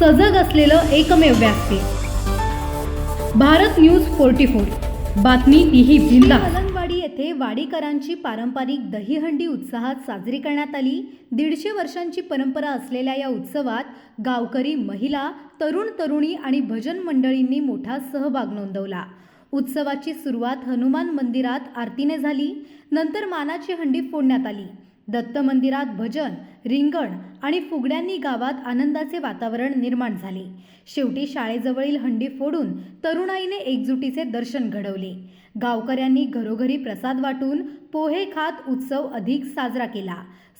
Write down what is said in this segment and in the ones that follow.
सजग असलेलं एकमेव व्यासपीठ भारत न्यूज फोर्टी फोर. बातमी तीही जिल्हा अलंगवाडी येथे वाडीकरांची पारंपरिक दहीहंडी उत्साहात साजरी करण्यात आली. दीडशे वर्षांची परंपरा असलेल्या या उत्सवात गावकरी महिला तरुण तरुणी आणि भजन मंडळींनी मोठा सहभाग नोंदवला. उत्सवाची सुरुवात हनुमान मंदिरात आरतीने झाली. नंतर मानाची हंडी फोडण्यात आली. दत्त मंदिरात भजन रिंगण आणि फुगड्यांनी गावात आनंदाचे वातावरण निर्माण झाले. शेवटी शाळेजवळील हंडी फोडून तरुणाईने एकजुटीचे दर्शन घडवले. गावकऱ्यांनी घरोघरी प्रसाद वाटून पोहे खात उत्सव अधिक साजरा केला.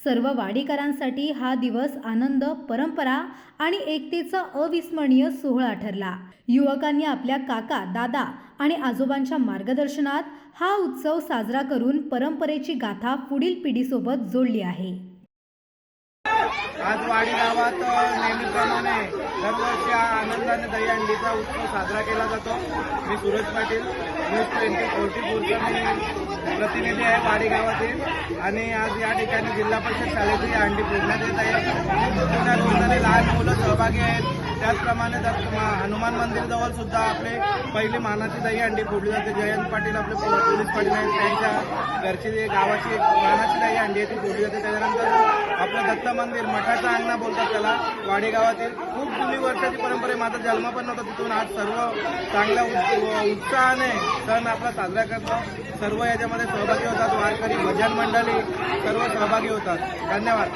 सर्व वाडीकरांसाठी हा दिवस आनंद परंपरा आणि एकतेचा अविस्मरणीय सोहळा ठरला. युवकांनी आपल्या काका दादा आणि आजोबांच्या मार्गदर्शनात हा उत्सव साजरा करून परंपरेची गाथा पुढील पिढीसोबत जोडली आहे. आज वाडी गावात नेहमीप्रमाणे दरवर्षी आनंदाने दहीहंडीचा उत्सव साजरा केला जातो. मी Suraj Patil news twenty forty फोरचा मी प्रतिनिधी आहे वाडी गावातील. आणि आज या ठिकाणी जिल्हा परिषद शाळेची हंडी फोडण्यात येत आहे. मोठ्या लहान मुलं सहभागी आहेत. त्याचप्रमाणे हनुमान मंदिरजवळ सुद्धा आपले पहिली मानाची दही हंडी फोडली जाते. जयंत पाटील आपले पोलीस पाटील आहेत. त्यांच्या घरची जी गावाची मानाची दही हंडी आहे ती फोडली जाते. त्याच्यानंतर आपलं दत्त मंदिर मठाचा अंगणा बोलतात त्याला वाडी गावातील खूप जुनी वर्षाची परंपरा आहे. माझा जन्म पण नव्हता तिथून. आज सर्व चांगल्या उत्- उत्साहाने सण आपला साजरा करतो. सर्व याच्यामध्ये सहभागी होतात वारकरी भजन मंडळी सर्व सहभागी होतात. धन्यवाद.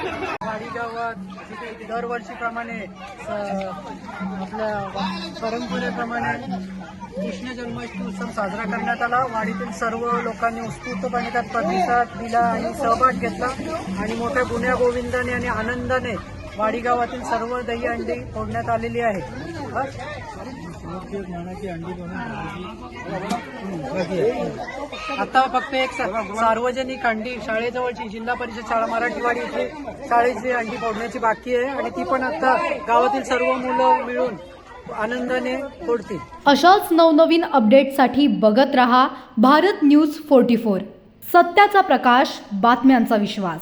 वाडी गावात दरवर्षीप्रमाणे आपल्या परंपरेप्रमाणे कृष्ण जन्माष्टमी उत्सव साजरा करण्यात आला. वाडीतील सर्व लोकांनी उत्स्फूर्तपणे त्यात प्रतिसाद दिला आणि सहभाग घेतला. आणि मोठ्या गुन्ह्या आनंदाने आणि आनंदाने वाडी गावातील सर्व दही अंडी फोडण्यात आलेली आहे आता फक्त एक सार्वजनिक अंडी शाळेजवळची जिल्हा परिषद शाळा मराठीवाडी इथे शाळेची अंडी फोडण्याची बाकी आहे आणि ती पण आता गावातील सर्व मुलं मिळून आनंदाने फोडतील. अशाच नवनवीन अपडेटसाठी बघत रहा भारत न्यूज फोर्टी फोर. सत्याचा प्रकाश बातम्यांचा विश्वास.